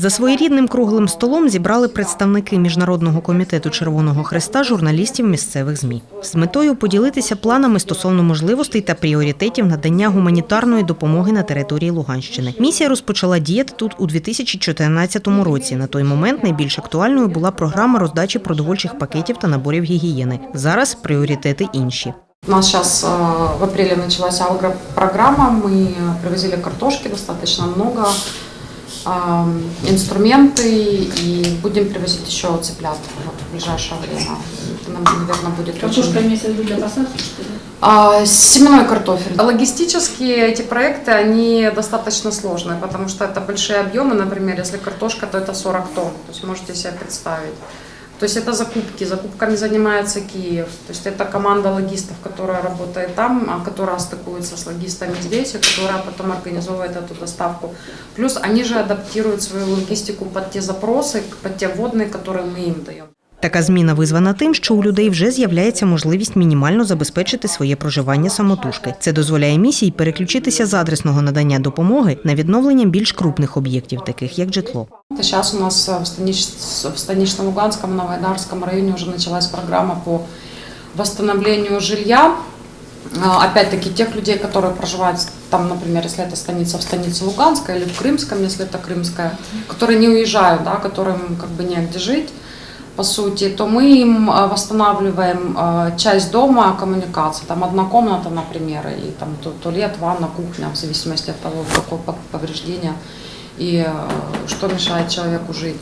За своєрідним круглим столом зібрали представники міжнародного комітету Червоного Хреста журналістів місцевих змі з метою поділитися планами стосовно можливостей та пріоритетів надання гуманітарної допомоги на території Луганщини. Місія розпочала діяти тут у 2014 році. На той момент найбільш актуальною була програма роздачі продовольчих пакетів та наборів гігієни. Зараз пріоритети інші. У нас сейчас в апреле началась программа, мы привозили картошки достаточно много, инструменты и будем привозить еще цыплят вот, в ближайшее время. Это нам, наверное, будет Картошка очень... имеется в виду для посадки, что ли? А, семенной картофель. Логистически эти проекты, они достаточно сложные, потому что это большие объемы, например, если картошка, то это 40 тонн, то есть можете себе представить. То есть это закупки, закупками занимается Киев. То есть это команда логистов, которая работает там, а которая стыкуется с логистами здесь, и которая потом организовывает эту доставку. Плюс они же адаптируют свою логистику под те запросы, под те вводные, которые мы им даем. Така зміна визвана тим, що у людей вже з'являється можливість мінімально забезпечити своє проживання самотужки. Це дозволяє місії переключитися з адресного надання допомоги на відновлення більш крупних об'єктів, таких як житло. Сейчас у нас в, станич- в Станично-Луганском, Новоайдарском районе уже началась программа по восстановлению жилья. А, Опять-таки тех людей, которые проживают там, например, если это станица в станице Луганской или в Крымском, если это Крымская, которые не уезжают, да, которым как бы негде жить, по сути, то мы им а, восстанавливаем часть дома коммуникации. Там одна комната, например, и там ту- туалет, ванна, кухня, в зависимости от того, какое пов- повреждение и что мешает человеку жить.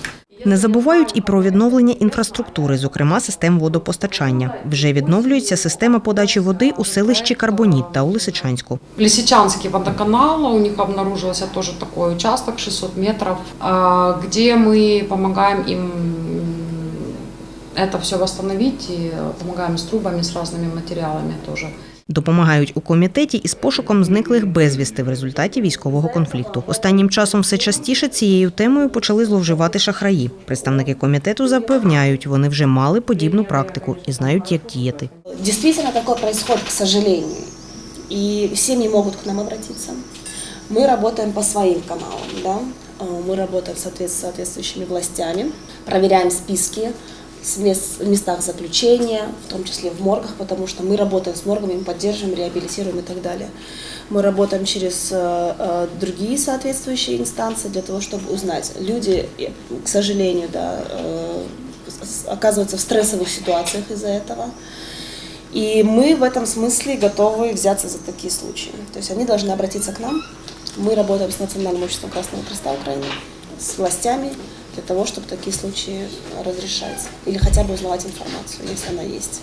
Не забувають і про відновлення інфраструктури, зокрема систем водопостачання. Вже відновлюється система подачі води у селищі Карбоніт та у Лисичанську. Лисичанский водоканал, у них обнаружился тоже такой участок 600 метров, а, где мы помогаем им это все восстановить и помогаем с трубами, с разными материалами тоже. Допомагають у комітеті із пошуком зниклих безвісти в результаті військового конфлікту. Останнім часом все частіше цією темою почали зловживати шахраї. Представники комітету запевняють, вони вже мали подібну практику і знають, як діяти. Действительно такое происходит, к сожалению. И семьи могут к нам обратиться. Мы работаем по своим каналам, да? Э, Мы работаем с соответ- с соответствующими властями, проверяем списки с Мест- местах заключения, в том числе в моргах, потому что мы работаем с моргами, мы поддерживаем, реабилитируем и так далее. Мы работаем через э, э, другие соответствующие инстанции для того, чтобы узнать. Люди, э, к сожалению, да, оказываются в стрессовых ситуациях из-за этого. И мы в этом смысле готовы взяться за такие случаи. То есть они должны обратиться к нам. Мы работаем с Национальным обществом Красного Креста Украины, с властями, для того, чтобы такие случаи разрешать. Или хотя бы узнавать информацию, если она есть.